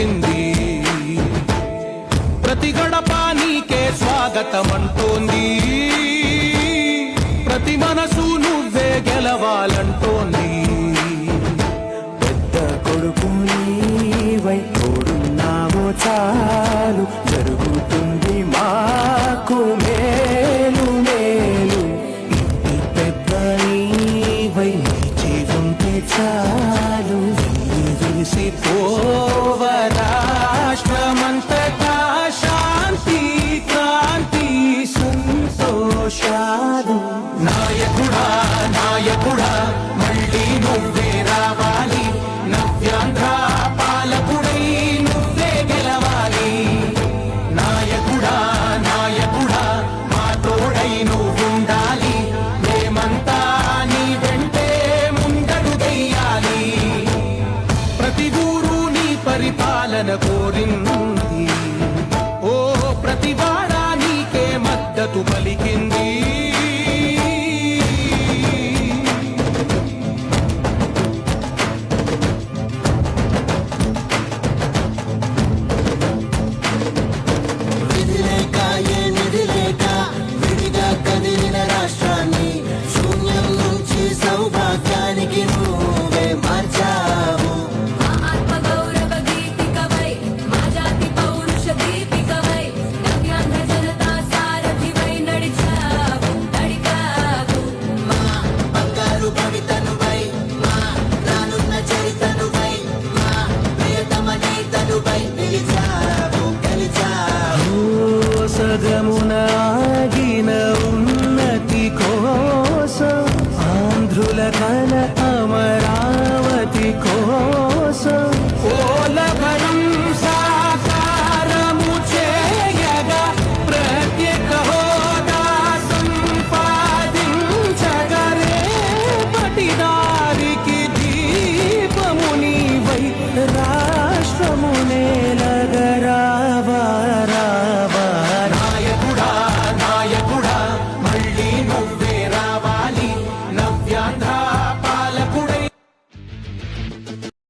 పలికింది ప్రతి గడప నీకే స్వాగతమంటోంది. ప్రతి మనసు నువ్వే గెలవాలంటోంది. పెద్ద కొడుకు నీవై తోడున్నావో చాలు. జరుగుతుంది మాకు మేలు మేలు. ఇంటి పెద్ద నీవై నిలిచి ఉంటే చాలు. విరిసి సంతోషాలు నాయకుడా నాయకుడా మళ్ళీ నువ్వే రావాలి. నవ్యాంధ్ర పాలకుడై నువ్వే గెలవాలి. నాయకుడా నాయకుడా మా తోడై నువ్వుండాలి. మేమంతా నీ వెంటే ముందడుగెయ్యాలి ప్రతి ఊరు నీ పరిపాలన కోరింది. మద్దతు పలికింది. ఓ ఆగిన ఉన్నతి కోసం ఆంధ్రుల కనక